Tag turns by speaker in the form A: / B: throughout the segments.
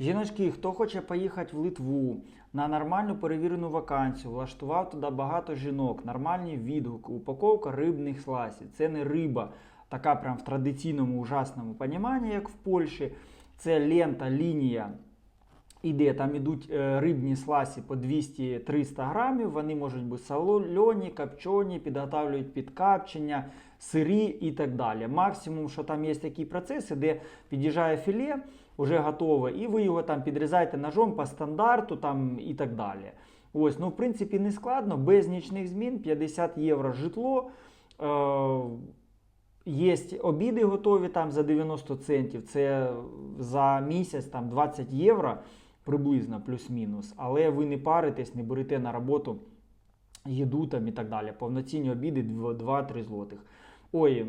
A: Жіночки, хто хоче поїхати в Литву на нормальну перевірену вакансію, влаштував туди багато жінок, нормальні відгуки, упаковка рибних сласів. Це не риба, така прям в традиційному ужасному поніманні, як в Польщі. Це лента, лінія. Іде, там ідуть е, рибні сласі по 200-300 грамів. Вони можуть бути солоні, копчені, підготавлюють під капчення, сирі і так далі. Максимум, що там є такі процеси, де під'їжджає філе, вже готове, і ви його там підрізаєте ножом по стандарту там, і так далі. Ось, ну, в принципі, не складно, без нічних змін, 50 євро житло. Е, Є обіди готові там за 90 центів. Це за місяць там 20 євро приблизно плюс-мінус. Але ви не паритесь, не берете на роботу їду там і так далі. Повноцінні обіди 2-3 злотих. Ой,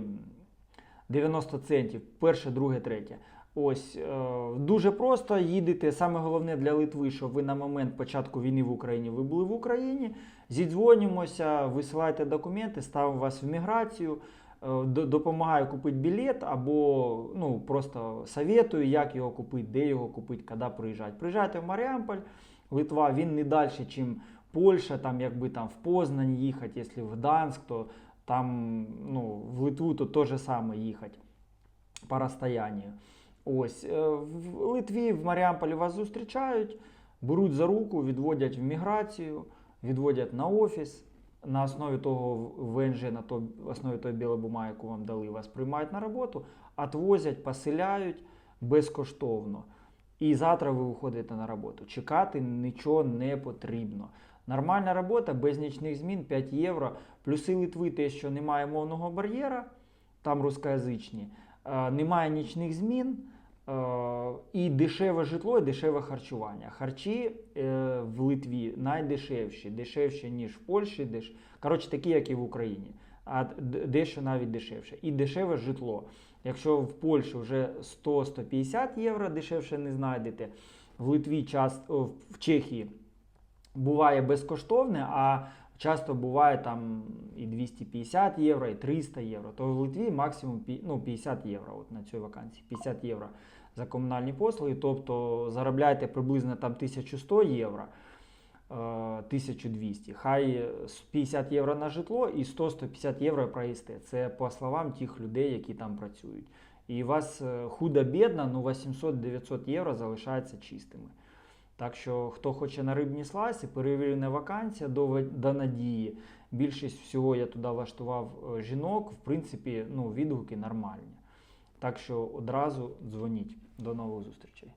A: 90 центів, перше, друге, третє. Ось е, дуже просто їдете. Саме головне для Литви, щоб ви на момент початку війни в Україні ви були в Україні. Зідзвонюємося, висилайте документи, ставимо вас в міграцію. е, Допомагаю купити білет або ну, просто советую, як його купити, де його купити, коли приїжджати. Приїжджайте в Маріамполь, Литва, він не далі, ніж Польща, там якби там в Познань їхати, якщо в Гданськ, то там ну, в Литву то те саме їхати по розстоянню. Ось е, в Литві, в Маріамполі вас зустрічають, беруть за руку, відводять в міграцію, відводять на офіс. На основі того ВНЖ, на то, основі тої білої бумаги, яку вам дали, вас приймають на роботу, відвозять, поселяють безкоштовно. І завтра ви виходите на роботу. Чекати нічого не потрібно. Нормальна робота без нічних змін 5 євро. Плюси Литви те, що немає мовного бар'єра, там рускоязичні, немає нічних змін. е, І дешеве житло, і дешеве харчування. Харчі е, в Литві найдешевші, дешевші, ніж в Польщі, деш... коротше, такі, як і в Україні, а дещо навіть дешевше. І дешеве житло. Якщо в Польщі вже 100-150 євро дешевше не знайдете, в Литві час, в Чехії буває безкоштовне, а часто буває там 250 євро, і 300 євро. То в Литві максимум ну, 50 євро от на цій вакансії. 50 євро за комунальні послуги, тобто заробляєте приблизно там 1100 євро. е, 1200. Хай 50 євро на житло і 100-150 євро проїсти. Це по словам тих людей, які там працюють. І у вас е, худо-бідно, ну 800-900 євро залишаються чистими. Так що, хто хоче на рибні сласі, перевірена вакансія до, до надії. Більшість всього я туди влаштував е, жінок. В принципі, ну, відгуки нормальні. Так що одразу дзвоніть. До нових зустрічей.